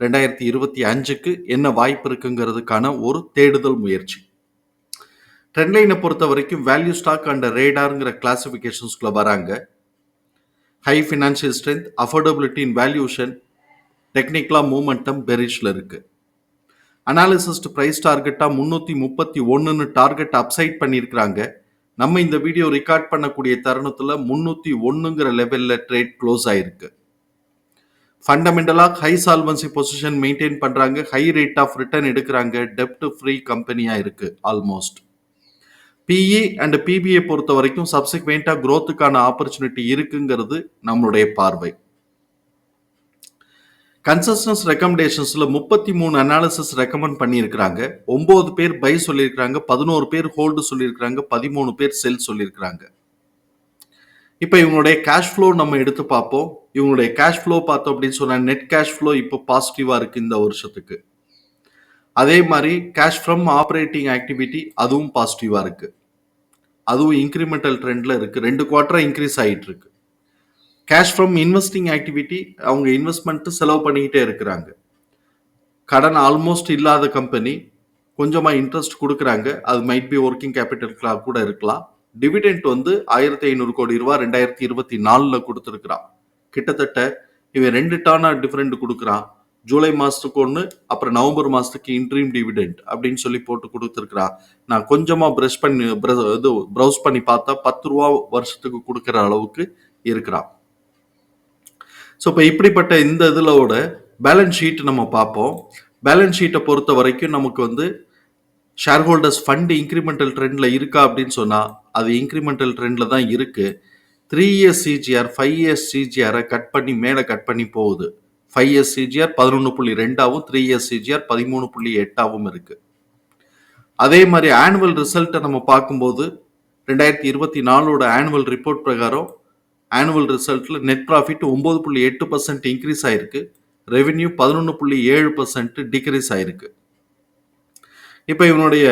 ரெண்டாயிரத்தி இருபத்தி அஞ்சுக்கு என்ன வாய்ப்பு இருக்குங்கிறதுக்கான ஒரு தேடுதல் முயற்சி. ட்ரெண்ட்லைனை பொறுத்த வரைக்கும் வேல்யூ ஸ்டாக் அண்ட் ரேடாருங்கிற கிளாசிஃபிகேஷன்ஸ்குள்ளே வராங்க. High financial strength affordability in valuation டெக்னிக்கலாக மூமெண்டம் பெரிஷில் இருக்குது அனாலிசிஸ்ட் ப்ரைஸ் டார்கெட்டாக முந்நூற்றி முப்பத்தி ஒன்றுன்னு டார்கெட் அப்சைட் பண்ணியிருக்கிறாங்க. நம்ம இந்த வீடியோ ரெக்கார்ட் பண்ணக்கூடிய தருணத்தில் முந்நூற்றி ஒன்றுங்கிற லெவலில் ட்ரேட் க்ளோஸ் ஆகிருக்கு ஃபண்டமெண்டலாக ஹை சால்வன்சி பொசிஷன் மெயின்டைன் பண்ணுறாங்க ஹை ரேட் ஆஃப் ரிட்டர்ன் எடுக்கிறாங்க. டெப்ட் ஃப்ரீ கம்பெனியாக இருக்குது ஆல்மோஸ்ட் பிஇ அண்ட் பிபிஐ பொறுத்த வரைக்கும் சப்சிக்வெண்ட்டாக க்ரோத்துக்கான ஆப்பர்ச்சுனிட்டி இருக்குங்கிறது நம்மளுடைய பார்வை. கன்சஸ்டன்ஸ் ரெக்கமெண்டேஷன்ஸில் முப்பத்தி மூணு அனாலிசிஸ் ரெக்கமெண்ட் பண்ணியிருக்கிறாங்க. ஒம்பது பேர் பை சொல்லியிருக்கிறாங்க பதினோரு பேர் ஹோல்டு சொல்லியிருக்கிறாங்க பதிமூணு பேர் செல் சொல்லியிருக்கிறாங்க. இப்போ இவங்களுடைய கேஷ் ஃப்ளோ நம்ம எடுத்து பார்ப்போம். இவங்களுடைய கேஷ் ஃப்ளோ பார்த்தோம் அப்படின்னு சொன்னால் நெட் கேஷ் ஃப்ளோ இப்போ பாசிட்டிவாக இருக்குது இந்த வருஷத்துக்கு. அதே மாதிரி கேஷ் ஃப்ரம் ஆப்ரேட்டிங் ஆக்டிவிட்டி அதுவும் பாசிட்டிவாக இருக்குது அதுவும் இன்க்ரிமெண்டல் ட்ரெண்டில் இருக்குது ரெண்டு குவார்ட்டராக இன்க்ரீஸ் ஆகிட்டு இருக்கு. கேஷ் ஃப்ரம் இன்வெஸ்டிங் ஆக்டிவிட்டி அவங்க இன்வெஸ்ட்மெண்ட்டு செலவு பண்ணிக்கிட்டே இருக்கிறாங்க. கடன் ஆல்மோஸ்ட் இல்லாத கம்பெனி கொஞ்சமாக இன்ட்ரெஸ்ட் கொடுக்குறாங்க. அது மைட் பி ஒர்க்கிங் கேபிட்டல் கூட இருக்கலாம். டிவிடெண்ட் வந்து ஆயிரத்தி ஐநூறு கோடி ரூபா ரெண்டாயிரத்தி இருபத்தி நாலில் கொடுத்துருக்குறான். கிட்டத்தட்ட இவன் ரெண்டு டானா டிஃப்ரெண்ட் கொடுக்குறான். ஜூலை மாதத்துக்கு ஒன்று அப்புறம் நவம்பர் மாதத்துக்கு இன்ட்ரீம் டிவிடெண்ட் அப்படின்னு சொல்லி போட்டு கொடுத்துருக்குறான். நான் கொஞ்சமாக ப்ரெஷ் பண்ணி இது ப்ரௌஸ் பண்ணி பார்த்தா பத்து ரூபா வருஷத்துக்கு கொடுக்குற அளவுக்கு இருக்கிறான். ஸோ இப்போ இப்படிப்பட்ட இந்த இதிலோட பேலன்ஸ் ஷீட் நம்ம பார்ப்போம். பேலன்ஸ் ஷீட்டை பொறுத்த வரைக்கும் நமக்கு வந்து ஷேர் ஹோல்டர்ஸ் ஃபண்ட் இன்க்ரிமெண்டல் ட்ரெண்டில் இருக்கா அப்படின்னு சொன்னால் அது இன்க்ரிமெண்டல் ட்ரெண்டில் தான் இருக்குது three years CAGR five years சிஜிஆரை cut பண்ணி மேலே கட் பண்ணி போகுது. ஃபைவ் இயர்ஸ் சிஜிஆர் பதினொன்று புள்ளி ரெண்டாவும் த்ரீ இயர்ஸ் சிஜிஆர் பதிமூணு புள்ளி எட்டாவும் இருக்குது அதே மாதிரி ஆனுவல் ரிசல்ட்டை நம்ம பார்க்கும்போது ரெண்டாயிரத்தி இருபத்தி நாலோட ஆனுவல் ரிப்போர்ட் பிரகாரம் ஆனுவல் ரிசல்ட்டில் நெட் ப்ராஃபிட் ஒம்பது புள்ளி எட்டு பர்சன்ட் இன்க்ரீஸ் ஆயிருக்கு. ரெவென்யூ பதினொன்று புள்ளி ஏழு பர்சன்ட் டிக்ரீஸ் ஆயிருக்கு. இப்போ இவனுடைய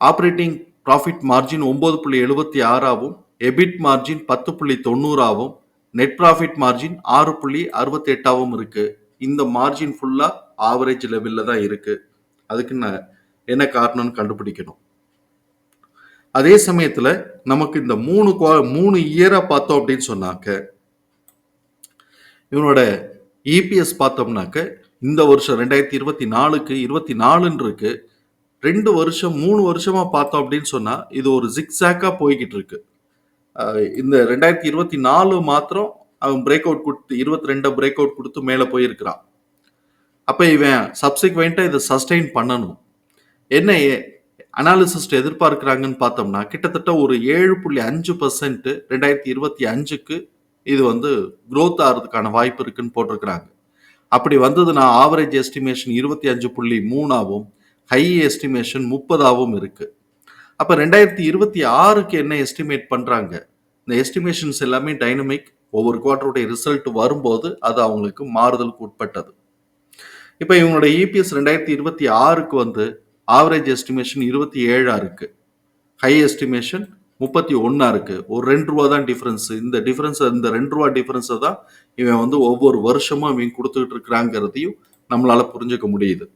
ஆப்ரேட்டிங் ப்ராஃபிட் மார்ஜின் ஒம்பது புள்ளி எழுபத்தி ஆறாவும் எபிட் மார்ஜின் பத்து புள்ளி தொண்ணூறாவும் நெட் ப்ராஃபிட் மார்ஜின் ஆறு புள்ளி அறுபத்தி எட்டாகவும் இருக்குது இந்த மார்ஜின் ஃபுல்லாக ஆவரேஜ் லெவலில் தான் இருக்குது அதுக்கு நான் என்ன காரணம்னு கண்டுபிடிக்கணும். அதே சமயத்தில் நமக்கு இந்த மூணு மூணு இயராக பார்த்தோம் அப்படின்னு சொன்னாக்க இவனோட இபிஎஸ் பார்த்தோம்னாக்க இந்த வருஷம் ரெண்டாயிரத்தி இருபத்தி நாலுக்கு இருபத்தி நாலுன்னு இருக்குது ரெண்டு வருஷம் மூணு வருஷமா பார்த்தோம் அப்படின்னு சொன்னா இது ஒரு ஜிக்ஸாக்கா போய்கிட்டு இருக்கு. இந்த ரெண்டாயிரத்தி இருபத்தி நாலு மாத்திரம் அவன் பிரேக் அவுட் கொடுத்து இருபத்தி ரெண்டை பிரேக் அவுட் கொடுத்து மேலே போயிருக்கிறான். அப்போ இவன் சப்சிக்வெண்ட்டாக இதை சஸ்டெயின் பண்ணணும். என்ன அனாலிசிஸ்ட் எதிர்பார்க்குறாங்கன்னு பார்த்தோம்னா கிட்டத்தட்ட ஒரு ஏழு புள்ளி அஞ்சு பர்சன்ட் ரெண்டாயிரத்தி இருபத்தி அஞ்சுக்கு இது வந்து க்ரோத் ஆகிறதுக்கான வாய்ப்பு இருக்குன்னு போட்டிருக்கிறாங்க. அப்படி வந்ததுன்னா ஆவரேஜ் எஸ்டிமேஷன் இருபத்தி அஞ்சு புள்ளி மூணாவும் ஹை எஸ்டிமேஷன் முப்பதாகவும் இருக்கு. அப்போ ரெண்டாயிரத்தி இருபத்தி ஆறுக்கு என்ன எஸ்டிமேட் பண்ணுறாங்க இந்த எஸ்டிமேஷன்ஸ் எல்லாமே டைனமிக் ஒவ்வொரு குவார்டருடைய ரிசல்ட் வரும்போது அது அவங்களுக்கு மாறுதலுக்கு உட்பட்டது. இப்போ இவங்களோட இபிஎஸ் ரெண்டாயிரத்தி இருபத்தி ஆறுக்கு வந்து ஆவரேஜ் எஸ்டிமேஷன் இருபத்தி ஏழா இருக்கு. ஹை எஸ்டிமேஷன் முப்பத்தி ஒன்றா இருக்கு. ஒரு ரெண்டு ரூபா தான் டிஃப்ரென்ஸ் இந்த டிஃப்ரென்ஸ் இந்த ரெண்டு ரூபா டிஃப்ரென்ஸை தான் இவன் வந்து ஒவ்வொரு வருஷமும் இவன் கொடுத்துக்கிட்டு இருக்கிறாங்கிறதையும் நம்மளால புரிஞ்சுக்க முடியுது.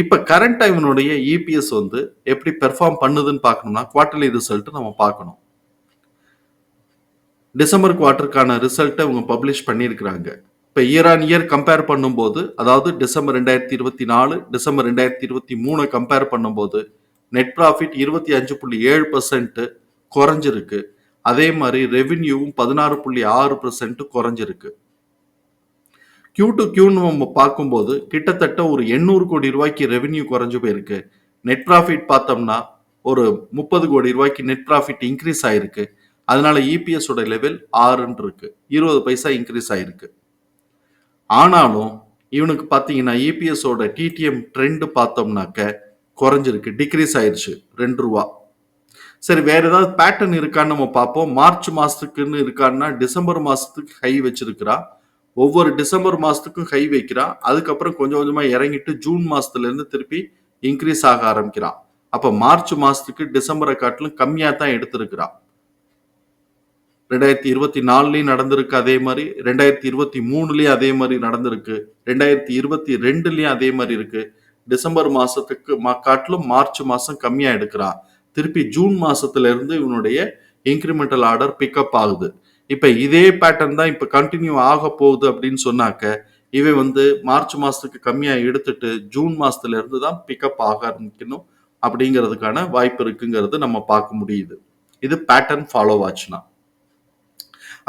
இப்போ கரண்ட் இவனுடைய இபிஎஸ் வந்து எப்படி பெர்ஃபார்ம் பண்ணுதுன்னு பார்க்கணும்னா குவார்டர்லி ரிசல்ட் நம்ம பார்க்கணும். டிசம்பர் குவார்டருக்கான ரிசல்ட்டை அவங்க பப்ளிஷ் பண்ணியிருக்கிறாங்க. இப்போ இயர் ஆன் இயர் கம்பேர் பண்ணும்போது அதாவது டிசம்பர் ரெண்டாயிரத்தி இருபத்தி நாலு டிசம்பர் ரெண்டாயிரத்தி இருபத்தி மூணு கம்பேர் பண்ணும்போது நெட் ப்ராஃபிட் இருபத்தி அஞ்சு புள்ளி ஏழு பர்சன்ட்டு குறைஞ்சிருக்கு. அதே மாதிரி ரெவின்யூவும் பதினாறு புள்ளி ஆறு பர்சன்ட் குறைஞ்சிருக்கு. கியூ டு கியூன்னு நம்ம பார்க்கும்போது கிட்டத்தட்ட ஒரு எண்ணூறு கோடி ரூபாய்க்கு ரெவென்யூ குறைஞ்சு போயிருக்கு. நெட் ப்ராஃபிட் பார்த்தோம்னா ஒரு முப்பது கோடி ரூபாய்க்கு நெட் ப்ராஃபிட் இன்க்ரீஸ் ஆயிருக்கு. அதனால இபிஎஸ் உடைய லெவல் ஆறுன்னு இருக்கு. இருபது பைசா இன்க்ரீஸ் ஆயிருக்கு. ஆனாலும் இவனுக்கு பார்த்தீங்கன்னா இபிஎஸோட டிடிஎம் ட்ரெண்டு பார்த்தோம்னாக்க குறைஞ்சிருக்கு. டிக்ரீஸ் ஆயிடுச்சு ரெண்டு ரூபா. சரி வேற ஏதாவது பேட்டர்ன் இருக்கான்னு நம்ம பார்ப்போம். மார்ச் மாசத்துக்குன்னு இருக்கான்னா டிசம்பர் மாசத்துக்கு ஹை வச்சிருக்கிறான் ஒவ்வொரு டிசம்பர் மாசத்துக்கும் கை வைக்கிறான் அதுக்கப்புறம் கொஞ்சம் கொஞ்சமா இறங்கிட்டு ஜூன் மாசத்துல இருந்து திருப்பி இன்க்ரீஸ் ஆக ஆரம்பிக்கிறான் அப்ப மார்ச் மாசத்துக்கு டிசம்பரை காட்டிலும் கம்மியா தான் எடுத்திருக்கிறான் ரெண்டாயிரத்தி இருபத்தி நாலுலயும் நடந்திருக்கு அதே மாதிரி ரெண்டாயிரத்தி இருபத்தி மூணுலயும் அதே மாதிரி நடந்திருக்கு ரெண்டாயிரத்தி இருபத்தி ரெண்டுலயும் அதே மாதிரி இருக்கு. டிசம்பர் மாசத்துக்கு மா- காட்டிலும் மார்ச் மாசம் கம்மியா எடுக்கிறான் திருப்பி ஜூன் மாசத்துல இருந்து இவனுடைய இன்க்ரிமெண்டல் ஆர்டர் பிக்கப் ஆகுது. இப்போ இதே பேட்டர்ன் தான் இப்போ கண்டினியூ ஆக போகுது அப்படின்னு சொன்னாக்க இவை வந்து மார்ச் மாதத்துக்கு கம்மியாக எடுத்துட்டு ஜூன் மாதத்துல இருந்து தான் பிக்கப் ஆக ஆரம்பிக்கணும் அப்படிங்கிறதுக்கான வாய்ப்பு இருக்குங்கிறது நம்ம பார்க்க முடியுது. இது பேட்டர்ன் ஃபாலோ ஆச்சுன்னா.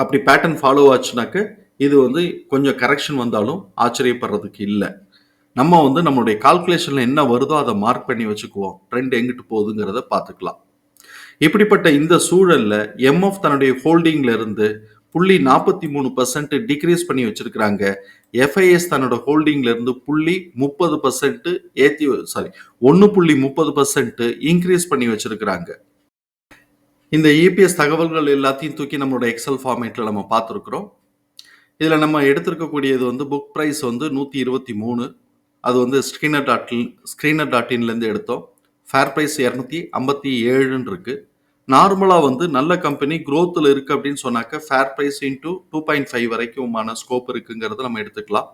அப்படி பேட்டர்ன் ஃபாலோ ஆச்சுனாக்க இது வந்து கொஞ்சம் கரெக்ஷன் வந்தாலும் ஆச்சரியப்படுறதுக்கு இல்லை. நம்ம வந்து நம்மளுடைய கால்குலேஷன்ல என்ன வருதோ அதை மார்க் பண்ணி வச்சுக்குவோம். ட்ரெண்ட் எங்கிட்டு போகுதுங்கிறத பார்த்துக்கலாம். இப்படிப்பட்ட இந்த சூழல்ல எம்எஃப் தன்னுடைய ஹோல்டிங்ல இருந்து புள்ளி நாற்பத்தி மூணு பர்சன்ட் டிக்ரீஸ் பண்ணி வச்சிருக்கிறாங்க. எஃப்ஐஎஸ் தன்னோட ஹோல்டிங்ல இருந்து புள்ளி முப்பது பர்சன்ட் ஏத்தி சாரி ஒன்று புள்ளி முப்பது பர்சன்ட் இன்க்ரீஸ் பண்ணி வச்சிருக்கிறாங்க. இந்த இபிஎஸ் தகவல்கள் எல்லாத்தையும் தூக்கி நம்மளோட எக்ஸல் ஃபார்மேட்டில் நம்ம பார்த்துருக்குறோம். இதில் நம்ம எடுத்திருக்கக்கூடியது வந்து புக் ப்ரைஸ் வந்து நூற்றி இருபத்தி மூணு. அது வந்து ஸ்க்ரீனர் டாட் ஸ்க்ரீனர் டாட் இன்லேருந்து எடுத்தோம். ஃபேர் ப்ரைஸ் இரநூத்தி ஐம்பத்தி ஏழுன்னு இருக்கு. நார்மலாக வந்து நல்ல கம்பெனி க்ரோத்தில் இருக்குது அப்படின்னு சொன்னாக்க fair price into two point five வரைக்குமான scope இருக்குங்கிறத நம்ம எடுத்துக்கலாம்.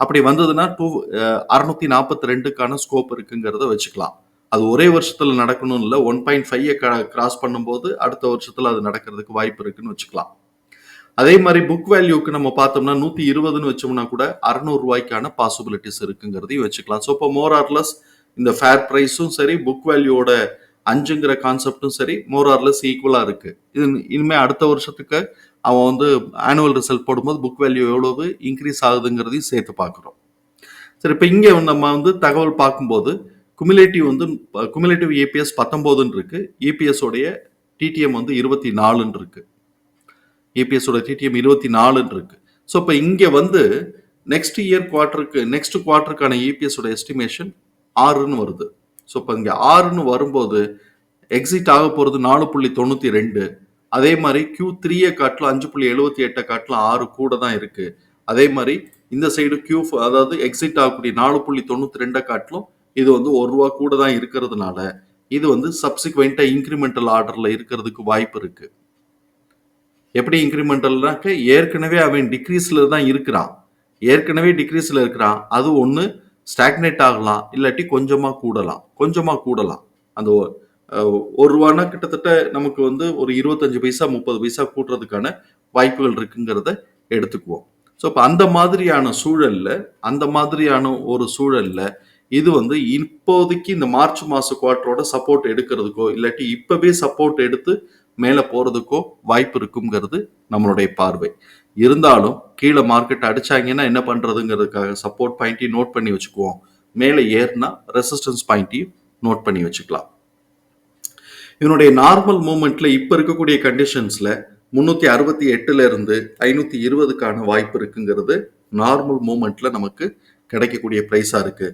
அப்படி வந்ததுன்னா டூ அறுநூத்தி நாற்பத்தி ரெண்டுக்கான ஸ்கோப் இருக்குங்கிறத வச்சுக்கலாம். அது ஒரே வருஷத்துல நடக்கணும் இல்லை ஒன் பாயிண்ட் ஃபைவ் கிராஸ் பண்ணும்போது அடுத்த வருஷத்துல அது நடக்கிறதுக்கு வாய்ப்பு இருக்குன்னு வச்சுக்கலாம். அதே மாதிரி புக் வேல்யூக்கு நம்ம பார்த்தோம்னா நூத்தி இருபதுன்னு வச்சோம்னா கூட அறுநூறு ரூபாய்க்கான பாசிபிலிட்டிஸ் இருக்குங்கிறதையும் வச்சுக்கலாம். ஸோ இப்போ மோர் ஆர்லஸ் இந்த ஃபேர் ப்ரைஸும் சரி புக் வேல்யூவோட அஞ்சுங்கிற கான்செப்டும் சரி மோரார்லெஸ் ஈக்குவலாக இருக்குது இது இனிமேல் அடுத்த வருஷத்துக்கு அவன் வந்து ஆனுவல் ரிசல்ட் போடும்போது புக் வேல்யூ எவ்வளவு இன்க்ரீஸ் ஆகுதுங்கிறதையும் சேர்த்து பார்க்குறோம். சரி இப்போ இங்கே நம்ம வந்து தகவல் பார்க்கும்போது குமுலேட்டிவ் வந்து குமுலேட்டிவ் ஏபிஎஸ் பத்தொம்போதுன்னு இருக்குது ஏபிஎஸ் உடைய டிடிஎம் வந்து இருபத்தி நாலுன்னு இருக்குது EPS டிடிஎம் இருபத்தி நாலுன்னு இருக்குது ஸோ இப்போ இங்கே வந்து நெக்ஸ்ட் இயர் குவார்ட்டருக்கு நெக்ஸ்ட் குவார்ட்டருக்கான இபிஎஸ் எஸ்டிமேஷன் ஆறுன்னு வருது. ஸோ இப்போ இங்கே ஆறுன்னு வரும்போது எக்ஸிட் ஆக போகிறது நாலு புள்ளி தொண்ணூற்றி ரெண்டு. அதே மாதிரி கியூ த்ரீயை காட்டிலும் அஞ்சு புள்ளி எழுபத்தி எட்டை காட்டிலும் ஆறு கூட தான் இருக்குது அதே மாதிரி இந்த சைடு கியூ அதாவது எக்ஸிட் ஆகக்கூடிய நாலு புள்ளி தொண்ணூற்றி ரெண்டை காட்டிலும் இது வந்து ஒரு ரூபா கூட தான் இருக்கிறதுனால இது வந்து சப்சிக்வெண்ட்டாக இன்க்ரிமெண்டல் ஆர்டரில் இருக்கிறதுக்கு வாய்ப்பு இருக்குது எப்படி இன்க்ரிமெண்டல்னாக்க ஏற்கனவே அவன் டிக்ரீஸில் தான் இருக்கிறான். ஏற்கனவே டிக்ரீஸில் இருக்கிறான். அது ஒன்று ஸ்டாக்னேட் ஆகலாம் இல்லாட்டி கொஞ்சமாக கூடலாம். கொஞ்சமாக கூடலாம். அந்த ஒரு ரூபானா கிட்டத்தட்ட நமக்கு வந்து ஒரு இருபத்தஞ்சு பைசா முப்பது பைசா கூட்டுறதுக்கான வாய்ப்புகள் இருக்குங்கிறத எடுத்துக்குவோம். ஸோ இப்போ அந்த மாதிரியான சூழலில் அந்த மாதிரியான ஒரு சூழல்ல இது வந்து இப்போதைக்கு இந்த மார்ச் மாத குவார்டரோட சப்போர்ட் எடுக்கிறதுக்கோ இல்லாட்டி இப்போவே சப்போர்ட் எடுத்து மேலே போகிறதுக்கோ வாய்ப்பு இருக்குங்கிறது நம்மளுடைய பார்வை. இருந்தாலும் கீழே மார்க்கெட் அடிச்சாங்கன்னா என்ன பண்றதுங்கிறதுக்காக சப்போர்ட் பாயிண்ட்டையும் நோட் பண்ணி வச்சுக்குவோம். மேலே ஏறினா ரெசிஸ்டன்ஸ் பாயிண்ட்டையும் நோட் பண்ணி வச்சுக்கலாம். இவனுடைய நார்மல் மூமெண்ட்ல இப்ப இருக்கக்கூடிய கண்டிஷன்ஸ்ல முன்னூத்தி அறுபத்தி எட்டுல இருந்து இருபதுக்கான வாய்ப்பு இருக்குங்கிறது நார்மல் மூமெண்ட்ல நமக்கு கிடைக்கக்கூடிய ப்ரைஸாக இருக்கு.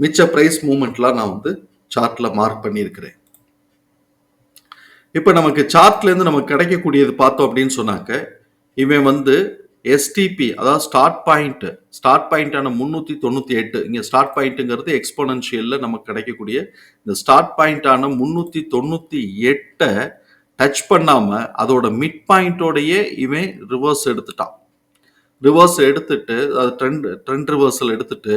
மிச்ச ப்ரைஸ் மூமெண்ட்லாம் நான் வந்து சார்ட்ல மார்க் பண்ணியிருக்கிறேன். இப்போ நமக்கு சார்ட்ல இருந்து நமக்கு கிடைக்கக்கூடியது பார்த்தோம் அப்படின்னு சொன்னாக்க இவன் வந்து எஸ்டிபி அதாவது ஸ்டார்ட் பாயிண்ட் ஸ்டார்ட் பாயிண்டான முந்நூற்றி தொண்ணூற்றி எட்டு. இங்கே ஸ்டார்ட் பாயிண்ட்டுங்கிறது எக்ஸ்போனன்ஷியலில் நமக்கு கிடைக்கக்கூடிய இந்த ஸ்டார்ட் பாயிண்டான முந்நூற்றி தொண்ணூற்றி எட்டை டச் பண்ணாமல் அதோட மிட் பாயிண்ட்டோடையே இவன் ரிவர்ஸ் எடுத்துட்டான். ரிவர்ஸ் எடுத்துட்டு அது ட்ரெண்ட் ட்ரெண்ட் ரிவர்ஸில் எடுத்துட்டு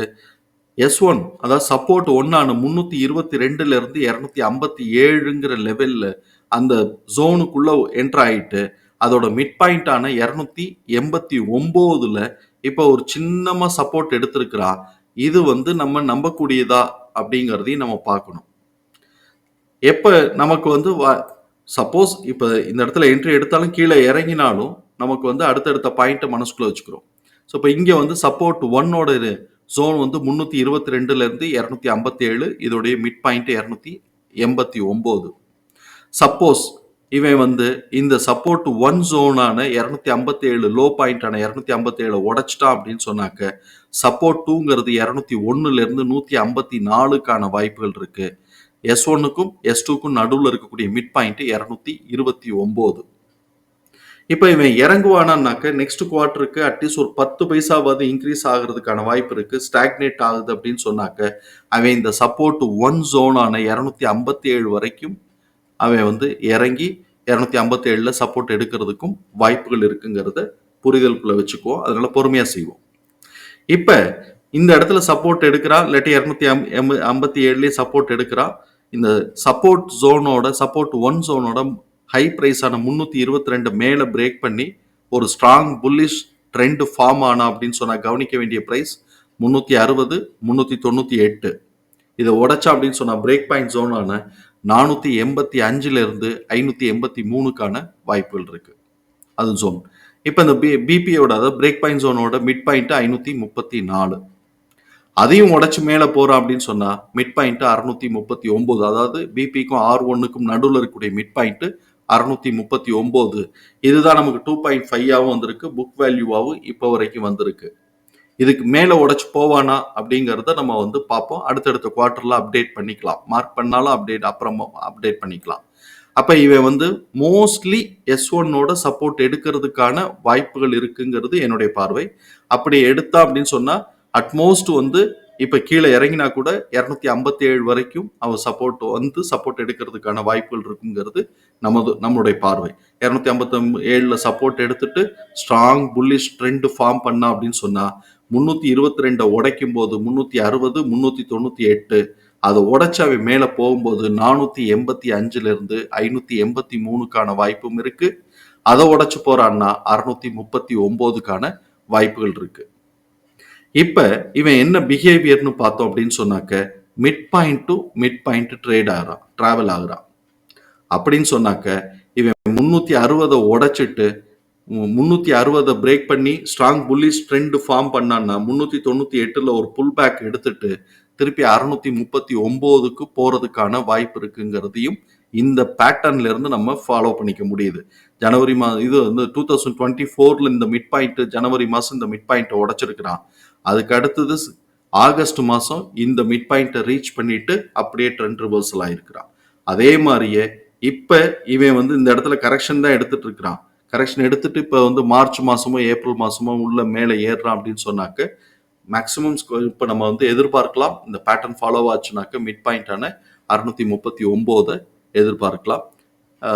எஸ் ஒன் அதாவது சப்போர்ட் ஒன்னான முந்நூற்றி இருபத்தி ரெண்டுலேருந்து இரநூத்தி ஐம்பத்தி ஏழுங்கிற லெவலில் அந்த ஜோனுக்குள்ளே என்ட்ராயிட்டு அதோட மிட் பாயிண்டான இரநூத்தி எண்பத்தி ஒம்போதுல இப்போ ஒரு சின்னமாக சப்போர்ட் எடுத்திருக்கிறா. இது வந்து நம்ம நம்பக்கூடியதா அப்படிங்கிறதையும் நம்ம பார்க்கணும். எப்போ நமக்கு வந்து சப்போஸ் இப்போ இந்த இடத்துல என்ட்ரி எடுத்தாலும் கீழே இறங்கினாலும் நமக்கு வந்து அடுத்தடுத்த பாயிண்ட்டை மனசுக்குள்ளே வச்சுக்கிறோம். ஸோ இப்போ இங்கே வந்து சப்போர்ட் ஒன்னோட ஜோன் வந்து முந்நூற்றி இருபத்தி ரெண்டுலேருந்து இரநூத்தி ஐம்பத்தி ஏழு இதோடைய மிட் பாயிண்ட் இரநூத்தி எண்பத்தி ஒம்பது. சப்போஸ் இவன் வந்து இந்த சப்போர்ட் ஒன் ஜோனான இரநூத்தி ஐம்பத்தி ஏழு லோ பாயிண்டான இரநூத்தி ஐம்பத்தி ஏழு உடைச்சிட்டான் அப்படின்னு சொன்னாக்க சப்போர்ட் டூங்கிறது இரநூத்தி ஒன்னுல இருந்து நூத்தி ஐம்பத்தி நாலுக்கான வாய்ப்புகள் இருக்கு. எஸ் ஒன்னுக்கும் எஸ் டூக்கும் நடுவில் இருக்கக்கூடிய மிட் பாயிண்ட் இரநூத்தி இருபத்தி ஒன்பது இப்போ இவன் இறங்குவானான்னாக்க நெக்ஸ்ட் குவார்ட்டருக்கு அட்லீஸ்ட் ஒரு பத்து பைசாவது இன்க்ரீஸ் ஆகிறதுக்கான வாய்ப்பு இருக்கு ஸ்டாக்னேட் ஆகுது அப்படின்னு சொன்னாக்க அவன் இந்த சப்போர்ட் ஒன் ஜோனான இரநூத்தி ஐம்பத்தி ஏழு வரைக்கும் அவன் வந்து இறங்கி இரநூத்தி ஐம்பத்தி ஏழில் சப்போர்ட் எடுக்கிறதுக்கும் வாய்ப்புகள் இருக்குங்கிறத புரிதலுக்குள்ளே வச்சுக்குவோம். அதனால பொறுமையாக செய்வோம். இப்போ இந்த இடத்துல சப்போர்ட் எடுக்கிறா இல்லாட்டி இரநூத்தி ஐம்பத்தி ஏழுலேயே சப்போர்ட் எடுக்கிறா இந்த சப்போர்ட் ஜோனோட சப்போர்ட் ஒன் ஜோனோட ஹை ப்ரைஸான முந்நூற்றி இருபத்தி ரெண்டு மேலே பிரேக் பண்ணி ஒரு ஸ்ட்ராங் புல்லிஷ் ட்ரெண்ட் ஃபார்ம் ஆனா அப்படின்னு சொன்னால் கவனிக்க வேண்டிய ப்ரைஸ் முந்நூற்றி அறுபது முந்நூற்றி தொண்ணூற்றி எட்டு. இதை உடைச்சா அப்படின்னு சொன்னால் பிரேக் பாயிண்ட் ஜோனான நானூற்றி எண்பத்தி அஞ்சுல இருந்து ஐநூற்றி எண்பத்தி மூணுக்கான வாய்ப்புகள் இருக்கு. அது ஜோன் இப்போ இந்த பி பிபியோட அதாவது பிரேக் பாயிண்ட் ஜோனோட மிட் பாயிண்ட் ஐநூற்றி முப்பத்தி நாலு. அதையும் உடச்சி மேலே போறோம் அப்படின்னு சொன்னா மிட் பாயிண்ட் அறுநூத்தி முப்பத்தி ஒன்பது அதாவது பிபிக்கும் ஆர் ஒன்னுக்கும் நடுவில் இருக்கக்கூடிய மிட் பாயிண்ட் அறுநூத்தி முப்பத்தி ஒன்பது இதுதான் நமக்கு டூ பாயிண்ட் ஃபைவாகவும் வந்திருக்கு புக் வேல்யூவாகவும் இப்போ வரைக்கும் வந்திருக்கு. இதுக்கு மேலே உடைச்சு போவானா அப்படிங்கிறத நம்ம வந்து பார்ப்போம். அடுத்தடுத்த குவார்ட்டரில் அப்டேட் பண்ணிக்கலாம். மார்க் பண்ணாலும் அப்டேட் அப்புறமா அப்டேட் பண்ணிக்கலாம். அப்போ இவன் வந்து மோஸ்ட்லி எஸ் ஒன்னோட சப்போர்ட் எடுக்கிறதுக்கான வாய்ப்புகள் இருக்குங்கிறது என்னுடைய பார்வை. அப்படி எடுத்தா அப்படின்னு சொன்னால் அட்மோஸ்ட் வந்து இப்போ கீழே இறங்கினா கூட இரநூத்தி ஐம்பத்தி ஏழு வரைக்கும் அவன் சப்போர்ட் வந்து சப்போர்ட் எடுக்கிறதுக்கான வாய்ப்புகள் இருக்குங்கிறது நமது நம்மளுடைய பார்வை. இரநூத்தி ஐம்பத்தி ஏழில் சப்போர்ட் எடுத்துட்டு ஸ்ட்ராங் புல்லிஷ் ட்ரெண்ட் ஃபார்ம் பண்ணா அப்படின்னு சொன்னால் முந்நூற்றி இருபத்தி ரெண்டை உடைக்கும் போது முந்நூற்றி அறுபது முந்நூற்றி தொண்ணூற்றி எட்டு. அதை உடைச்சு அவன் மேலே போகும்போது நானூற்றி எண்பத்தி அஞ்சுல இருந்து ஐநூத்தி எண்பத்தி மூணுக்கான வாய்ப்பும் இருக்கு. அதை உடைச்சு போறான்னா அறுநூற்றி முப்பத்தி ஒம்போதுக்கான வாய்ப்புகள் இருக்கு. இப்போ இவன் என்ன பிஹேவியர்னு பார்த்தோம் அப்படின்னு சொன்னாக்க mid point to mid point trade ஆகிறான் ட்ராவல் ஆகுறான். அப்படின்னு சொன்னாக்க இவன் முந்நூற்றி அறுபதை உடைச்சிட்டு முந்நூற்றி அறுபதை பிரேக் பண்ணி ஸ்ட்ராங் புல்லிஷ் ட்ரெண்ட் ஃபார்ம் பண்ணான்னா முந்நூற்றி தொண்ணூற்றி எட்டில் ஒரு புல் பேக் எடுத்துட்டு திருப்பி அறுநூத்தி முப்பத்தி ஒம்போதுக்கு போகிறதுக்கான வாய்ப்பு இருக்குங்கிறதையும் இந்த பேட்டர்ன்ல இருந்து நம்ம ஃபாலோ பண்ணிக்க முடியுது. ஜனவரி மா இது வந்து டூ தௌசண்ட் டுவெண்ட்டி ஃபோர்ல இந்த மிட் பாயிண்ட் ஜனவரி மாதம் இந்த மிட் பாயிண்ட்டை உடச்சிருக்கிறான். அதுக்கு அடுத்தது ஆகஸ்ட் மாதம் இந்த மிட் பாயிண்ட்டை ரீச் பண்ணிட்டு அப்படியே ட்ரெண்ட் ரிவர்சல் ஆயிருக்கிறான். அதே மாதிரியே இப்போ இவன் வந்து இந்த இடத்துல கரெக்ஷன் தான் எடுத்துட்டு இருக்கிறான். கரெக்ஷன் எடுத்துட்டு இப்போ வந்து மார்ச் மாதமோ ஏப்ரல் மாதமோ உள்ள மேலே ஏறுறான் அப்படின்னு சொன்னாக்க மேக்ஸிமம் இப்போ நம்ம வந்து எதிர்பார்க்கலாம். இந்த பேட்டர்ன் ஃபாலோ ஆச்சுனாக்க மிட் பாயிண்டான அறுநூத்தி முப்பத்தி ஒம்போதை எதிர்பார்க்கலாம்.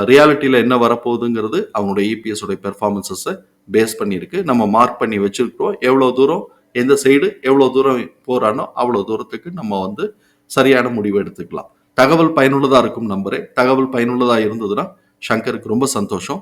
ரியாலிட்டியில் என்ன வரப்போகுதுங்கிறது அவனுடைய இபிஎஸோடைய பெர்ஃபார்மன்ஸஸை பேஸ் பண்ணியிருக்கு. நம்ம மார்க் பண்ணி வச்சுருக்கிறோம். எவ்வளோ தூரம் எந்த சைடு எவ்வளோ தூரம் போகிறானோ அவ்வளோ தூரத்துக்கு நம்ம வந்து சரியான முடிவு எடுத்துக்கலாம். தகவல் பயனுள்ளதாக இருக்கும் நம்பரே தகவல் பயனுள்ளதாக இருந்ததுன்னா சங்கருக்கு ரொம்ப சந்தோஷம்.